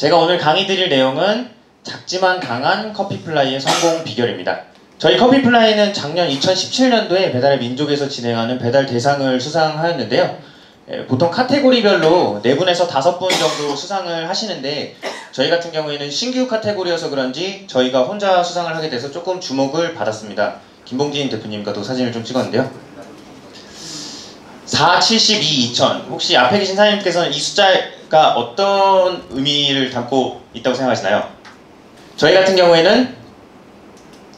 제가 오늘 강의 드릴 내용은 작지만 강한 커피플라이의 성공 비결입니다. 저희 커피플라이는 작년 2017년도에 배달의 민족에서 진행하는 배달 대상을 수상하였는데요. 예, 보통 카테고리별로 4분에서 5분 정도 수상을 하시는데 저희 같은 경우에는 신규 카테고리여서 그런지 저희가 혼자 수상을 하게 돼서 조금 주목을 받았습니다. 김봉진 대표님과도 사진을 좀 찍었는데요. 4, 72, 2000 혹시 앞에 계신 사장님께서는 이 숫자 가 어떤 의미를 담고 있다고 생각하시나요? 저희 같은 경우에는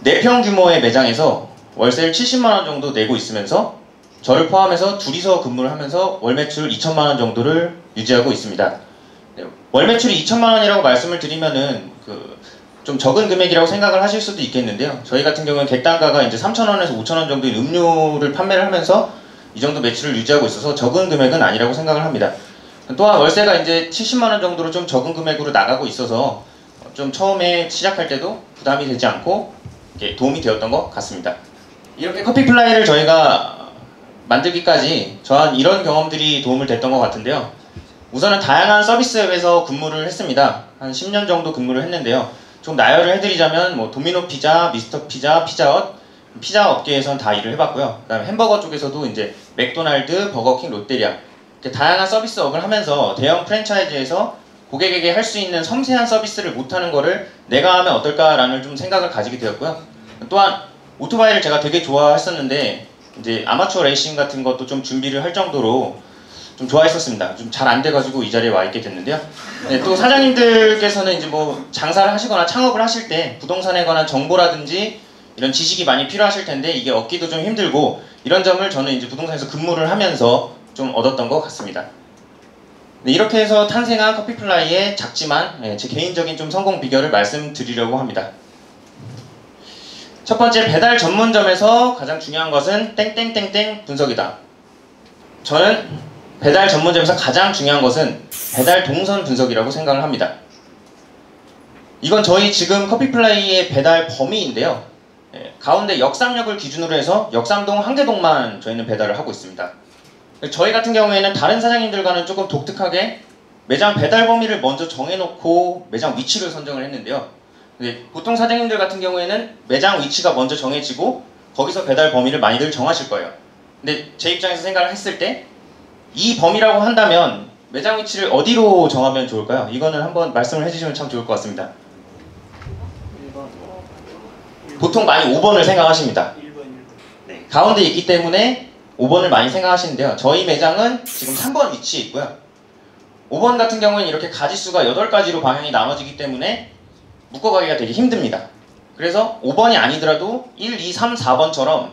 4평 규모의 매장에서 월세를 70만원 정도 내고 있으면서 저를 포함해서 둘이서 근무를 하면서 월 매출 2천만원 정도를 유지하고 있습니다. 네, 월 매출이 2천만원이라고 말씀을 드리면은 그 좀 적은 금액이라고 생각을 하실 수도 있겠는데요. 저희 같은 경우는 객단가가 이제 3천원에서 5천원 정도의 음료를 판매를 하면서 이 정도 매출을 유지하고 있어서 적은 금액은 아니라고 생각을 합니다. 또한 월세가 이제 70만원 정도로 좀 적은 금액으로 나가고 있어서 좀 처음에 시작할 때도 부담이 되지 않고 도움이 되었던 것 같습니다. 이렇게 커피 플라이를 저희가 만들기까지 저한 이런 경험들이 도움을 됐던 것 같은데요. 우선은 다양한 서비스 앱에서 근무를 했습니다. 한 10년 정도 근무를 했는데요. 좀 나열을 해드리자면 뭐 도미노 피자, 미스터 피자, 피자헛, 피자 업계에선 다 일을 해봤고요. 그다음에 햄버거 쪽에서도 이제 맥도날드, 버거킹, 롯데리아 다양한 서비스업을 하면서 대형 프랜차이즈에서 고객에게 할 수 있는 섬세한 서비스를 못하는 거를 내가 하면 어떨까라는 좀 생각을 가지게 되었고요. 또한 오토바이를 제가 되게 좋아했었는데 이제 아마추어 레이싱 같은 것도 좀 준비를 할 정도로 좀 좋아했었습니다. 좀 잘 안 돼가지고 이 자리에 와 있게 됐는데요. 네, 또 사장님들께서는 이제 뭐 장사를 하시거나 창업을 하실 때 부동산에 관한 정보라든지 이런 지식이 많이 필요하실 텐데 이게 얻기도 좀 힘들고 이런 점을 저는 이제 부동산에서 근무를 하면서 좀 얻었던 것 같습니다. 네, 이렇게 해서 탄생한 커피플라이의 작지만 네, 제 개인적인 좀 성공 비결을 말씀드리려고 합니다. 첫 번째 배달 전문점에서 가장 중요한 것은 땡땡땡땡 분석이다. 저는 배달 전문점에서 가장 중요한 것은 배달 동선 분석이라고 생각을 합니다. 이건 저희 지금 커피플라이의 배달 범위인데요. 예, 가운데 역삼역을 기준으로 해서 역삼동 한계동만 저희는 배달을 하고 있습니다. 저희 같은 경우에는 다른 사장님들과는 조금 독특하게 매장 배달 범위를 먼저 정해놓고 매장 위치를 선정을 했는데요. 보통 사장님들 같은 경우에는 매장 위치가 먼저 정해지고 거기서 배달 범위를 많이들 정하실 거예요. 근데 제 입장에서 생각을 했을 때 이 범위라고 한다면 매장 위치를 어디로 정하면 좋을까요? 이거는 한번 말씀을 해주시면 참 좋을 것 같습니다. 보통 많이 5번을 생각하십니다. 네, 가운데 있기 때문에 5번을 많이 생각하시는데요. 저희 매장은 지금 3번 위치에 있고요. 5번 같은 경우는 이렇게 가지수가 8가지로 방향이 나눠지기 때문에 묶어가기가 되게 힘듭니다. 그래서 5번이 아니더라도 1, 2, 3, 4번처럼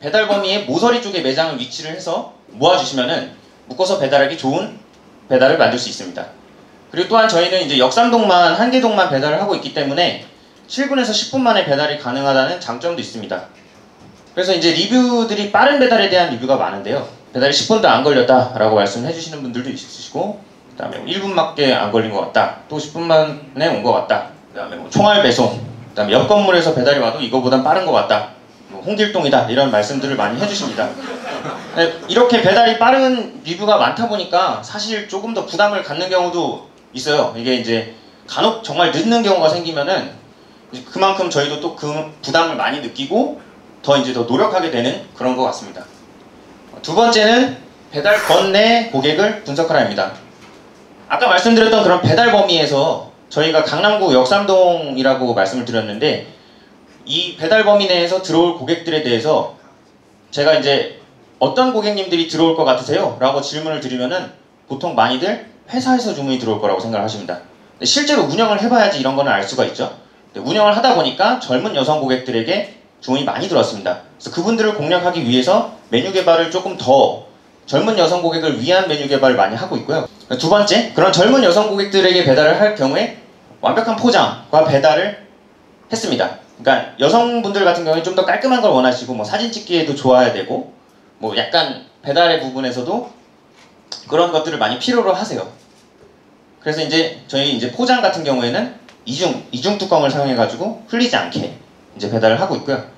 배달 범위의 모서리 쪽에 매장을 위치를 해서 모아주시면은 묶어서 배달하기 좋은 배달을 만들 수 있습니다. 그리고 또한 저희는 이제 역삼동만 한 개동만 배달을 하고 있기 때문에 7분에서 10분 만에 배달이 가능하다는 장점도 있습니다. 그래서 이제 리뷰들이 빠른 배달에 대한 리뷰가 많은데요. 배달이 10분도 안 걸렸다라고 말씀해 주시는 분들도 있으시고 그 다음에 1분밖에 안 걸린 것 같다. 또 10분 만에 온 것 같다. 그 다음에 뭐 총알 배송 그 다음에 옆 건물에서 배달이 와도 이거보단 빠른 것 같다. 뭐 홍길동이다 이런 말씀들을 많이 해주십니다. 네, 이렇게 배달이 빠른 리뷰가 많다 보니까 사실 조금 더 부담을 갖는 경우도 있어요. 이게 이제 간혹 정말 늦는 경우가 생기면은 그만큼 저희도 또 그 부담을 많이 느끼고 더 이제 더 노력하게 되는 그런 것 같습니다. 두 번째는 배달 건내 고객을 분석하라입니다. 아까 말씀드렸던 그런 배달 범위에서 저희가 강남구 역삼동이라고 말씀을 드렸는데 이 배달 범위 내에서 들어올 고객들에 대해서 제가 이제 어떤 고객님들이 들어올 것 같으세요? 라고 질문을 드리면은 보통 많이들 회사에서 주문이 들어올 거라고 생각을 하십니다. 실제로 운영을 해봐야지 이런 거는 알 수가 있죠. 운영을 하다 보니까 젊은 여성 고객들에게 주문이 많이 들어왔습니다. 그래서 그분들을 공략하기 위해서 메뉴 개발을 조금 더 젊은 여성 고객을 위한 메뉴 개발을 많이 하고 있고요. 두 번째, 그런 젊은 여성 고객들에게 배달을 할 경우에 완벽한 포장과 배달을 했습니다. 그러니까 여성분들 같은 경우에 좀 더 깔끔한 걸 원하시고 뭐 사진 찍기에도 좋아야 되고 뭐 약간 배달의 부분에서도 그런 것들을 많이 필요로 하세요. 그래서 이제 저희 이제 포장 같은 경우에는 이중 이중 뚜껑을 사용해 가지고 흘리지 않게 이제 배달을 하고 있고요.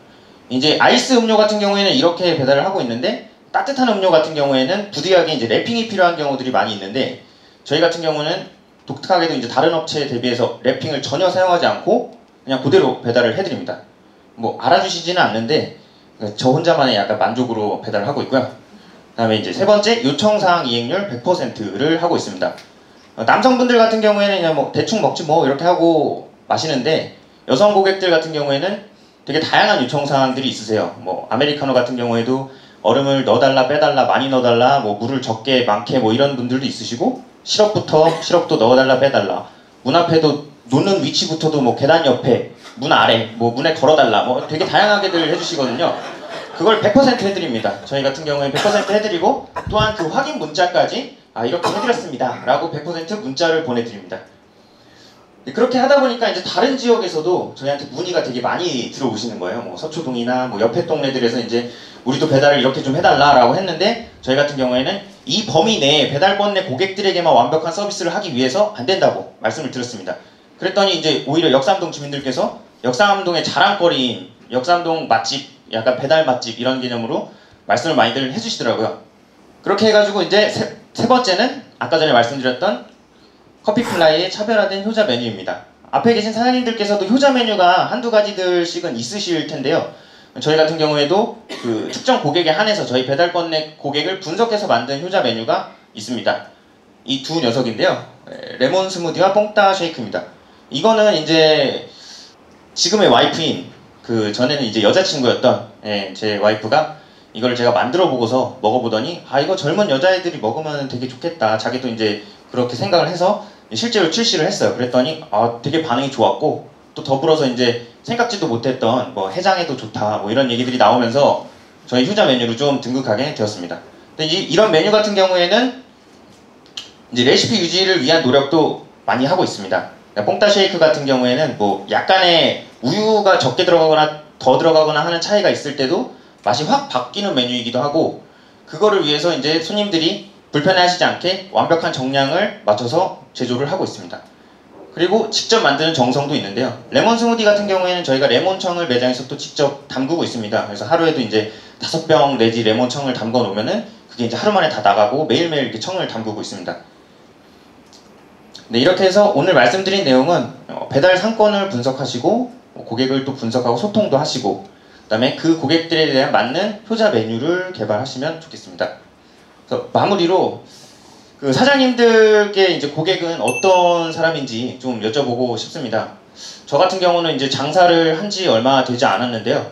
이제 아이스 음료 같은 경우에는 이렇게 배달을 하고 있는데 따뜻한 음료 같은 경우에는 부디하게 이제 랩핑이 필요한 경우들이 많이 있는데 저희 같은 경우는 독특하게도 이제 다른 업체에 대비해서 랩핑을 전혀 사용하지 않고 그냥 그대로 배달을 해드립니다. 뭐 알아주시지는 않는데 저 혼자만의 약간 만족으로 배달을 하고 있고요. 그다음에 이제 세 번째 요청사항 이행률 100%를 하고 있습니다. 어, 남성분들 같은 경우에는 그냥 뭐 대충 먹지 뭐 이렇게 하고 마시는데 여성 고객들 같은 경우에는 되게 다양한 요청 사항들이 있으세요. 뭐 아메리카노 같은 경우에도 얼음을 넣어달라 빼달라 많이 넣어달라 뭐 물을 적게 많게 뭐 이런 분들도 있으시고 시럽부터 시럽도 넣어달라 빼달라 문 앞에도 놓는 위치부터도 뭐 계단 옆에 문 아래 뭐 문에 걸어달라 뭐 되게 다양하게들 해주시거든요. 그걸 100% 해드립니다. 저희 같은 경우에 100% 해드리고 또한 그 확인 문자까지 아 이렇게 해드렸습니다 라고 100% 문자를 보내드립니다. 네, 그렇게 하다 보니까 이제 다른 지역에서도 저희한테 문의가 되게 많이 들어오시는 거예요. 뭐 서초동이나 뭐 옆에 동네들에서 이제 우리도 배달을 이렇게 좀 해달라라고 했는데 저희 같은 경우에는 이 범위 내에 배달권 내 고객들에게만 완벽한 서비스를 하기 위해서 안 된다고 말씀을 드렸습니다. 그랬더니 이제 오히려 역삼동 주민들께서 역삼동의 자랑거리인 역삼동 맛집, 약간 배달 맛집 이런 개념으로 말씀을 많이들 해주시더라고요. 그렇게 해가지고 이제 세, 세 번째는 아까 전에 말씀드렸던 커피플라이의 차별화된 효자 메뉴입니다. 앞에 계신 사장님들께서도 효자 메뉴가 한두 가지들씩은 있으실 텐데요. 저희 같은 경우에도 그 특정 고객에 한해서 저희 배달권 내 고객을 분석해서 만든 효자 메뉴가 있습니다. 이 두 녀석인데요. 레몬 스무디와 뽕따 쉐이크입니다. 이거는 이제 지금의 와이프인 그 전에는 이제 여자친구였던 예, 제 와이프가 이걸 제가 만들어 보고서 먹어보더니 아 이거 젊은 여자애들이 먹으면 되게 좋겠다. 자기도 이제 그렇게 생각을 해서 실제로 출시를 했어요. 그랬더니 아 되게 반응이 좋았고 또 더불어서 이제 생각지도 못했던 뭐 해장에도 좋다 뭐 이런 얘기들이 나오면서 저희 휴자 메뉴로 좀 등극하게 되었습니다. 근데 이, 이런 메뉴 같은 경우에는 이제 레시피 유지를 위한 노력도 많이 하고 있습니다. 뽕따 쉐이크 같은 경우에는 뭐 약간의 우유가 적게 들어가거나 더 들어가거나 하는 차이가 있을 때도 맛이 확 바뀌는 메뉴이기도 하고 그거를 위해서 이제 손님들이 불편해하시지 않게 완벽한 정량을 맞춰서 제조를 하고 있습니다. 그리고 직접 만드는 정성도 있는데요. 레몬 스무디 같은 경우에는 저희가 레몬청을 매장에서 또 직접 담그고 있습니다. 그래서 하루에도 이제 다섯 병 내지 레몬청을 담궈 놓으면은 그게 이제 하루 만에 다 나가고 매일매일 이렇게 청을 담그고 있습니다. 네, 이렇게 해서 오늘 말씀드린 내용은 어, 배달 상권을 분석하시고 고객을 또 분석하고 소통도 하시고 그다음에 그 고객들에 대한 맞는 효자 메뉴를 개발하시면 좋겠습니다. 그래서 마무리로 그 사장님들께 이제 고객은 어떤 사람인지 좀 여쭤보고 싶습니다. 저 같은 경우는 이제 장사를 한 지 얼마 되지 않았는데요.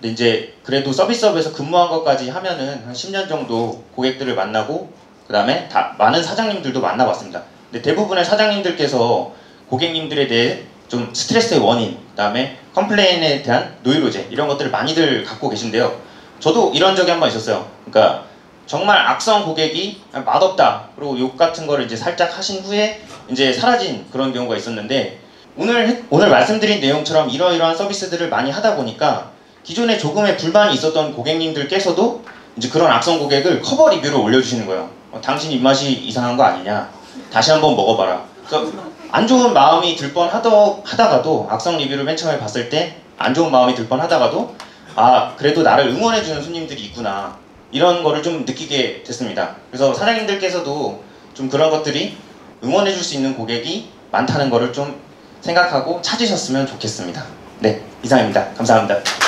근데 이제 그래도 서비스업에서 근무한 것까지 하면은 한 10년 정도 고객들을 만나고 그 다음에 다 많은 사장님들도 만나봤습니다. 근데 대부분의 사장님들께서 고객님들에 대해 좀 스트레스의 원인, 그 다음에 컴플레인에 대한 노이로제 이런 것들을 많이들 갖고 계신데요. 저도 이런 적이 한 번 있었어요. 그러니까 정말 악성 고객이 맛없다 그리고 욕 같은 거를 이제 살짝 하신 후에 이제 사라진 그런 경우가 있었는데 오늘 오늘 말씀드린 내용처럼 이러이러한 서비스들을 많이 하다 보니까 기존에 조금의 불만이 있었던 고객님들께서도 이제 그런 악성 고객을 커버 리뷰를 올려주시는 거예요. 어, 당신 입맛이 이상한 거 아니냐? 다시 한번 먹어봐라. 그래서 안 좋은 마음이 들 뻔 하다가도 악성 리뷰를 맨 처음에 봤을 때 안 좋은 마음이 들 뻔 하다가도 아 그래도 나를 응원해주는 손님들이 있구나 이런 거를 좀 느끼게 됐습니다. 그래서 사장님들께서도 좀 그런 것들이 응원해 줄 수 있는 고객이 많다는 거를 좀 생각하고 찾으셨으면 좋겠습니다. 네 이상입니다. 감사합니다.